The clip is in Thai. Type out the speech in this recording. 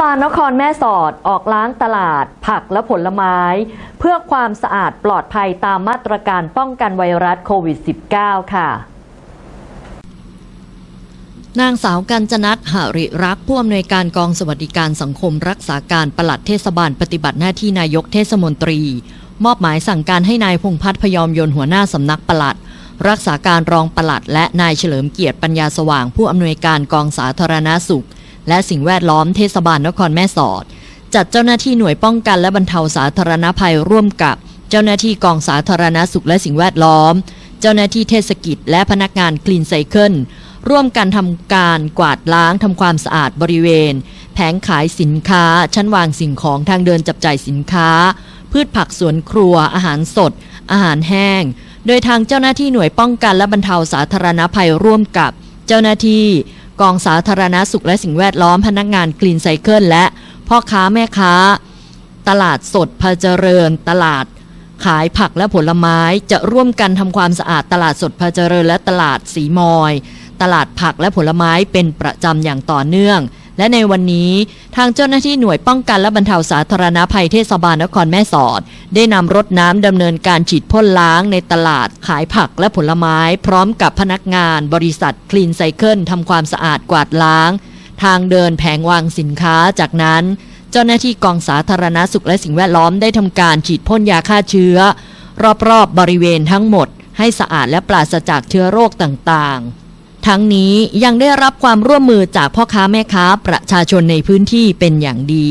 บาลนครแม่สอดออกล้างตลาด ผักและผลไม้ เพื่อความสะอาดปลอดภัยตามมาตรการป้องกันไวรัสโควิด -19 ค่ะนางสาวกัญจนัทหริรักผู้อำนวยการกองสวัสดิการสังคมรักษาการปลัดเทศบาลปฏิบัติหน้าที่นายกเทศมนตรี มอบหมายสั่งการให้นายพงพัฒน์พยอมยนหัวหน้าสำนักปลัด รักษาการรองปลัด และนายเฉลิมเกียรติปัญญาสว่างผู้อำนวยการกองสาธารณาสุข และสิ่งแวดล้อมเทศบาลนครแม่สอด จัดเจ้าหน้าที่หน่วยป้องกันและบรรเทาสาธารณภัยร่วมกับ เจ้าหน้าที่กองสาธารณสุขและสิ่งแวดล้อม เจ้าหน้าที่เทศกิจและพนักงานคลีนไซเคิลร่วมกันทำการกวาดล้างทำความสะอาดบริเวณ แผงขายสินค้า ชั้นวางสิ่งของทางเดินจับจ่ายสินค้า พืชผักสวนครัว อาหารสด อาหารแห้ง โดยทางเจ้าหน้าที่หน่วยป้องกันและบรรเทาสาธารณภัยร่วมกับ เจ้าหน้าที่ กองสาธารณสุขและสิ่งแวดล้อมพนักงานกลีนไซเคิลและพ่อค้าแม่ค้า ตลาดสดพะเจริญ ตลาดขายผักและผลไม้จะร่วมกันทำความสะอาดตลาดสดพะเจริญและตลาดสีมอย ตลาดผักและผลไม้เป็นประจำอย่างต่อเนื่อง และในวันนี้ทางเจ้าหน้าที่หน่วยป้องกันและบรรเทาสาธารณภัยเทศบาลนครแม่สอด ได้นำรถน้ำดำเนินการฉีดพ่นล้างในตลาดขายผักและผลไม้ พร้อมกับพนักงานบริษัทคลีนไซเคิลทำความสะอาดกวาดล้าง ทางเดินแผงวางสินค้าจากนั้น เจ้าหน้าที่กองสาธารณสุขและสิ่งแวดล้อมได้ทำการฉีดพ่นยาฆ่าเชื้อ รอบๆบริเวณทั้งหมด ให้สะอาดและปราศจากเชื้อโรคต่างๆ ทั้งนี้ยังได้รับความร่วมมือจากพ่อค้าแม่ค้าประชาชนในพื้นที่เป็นอย่างดี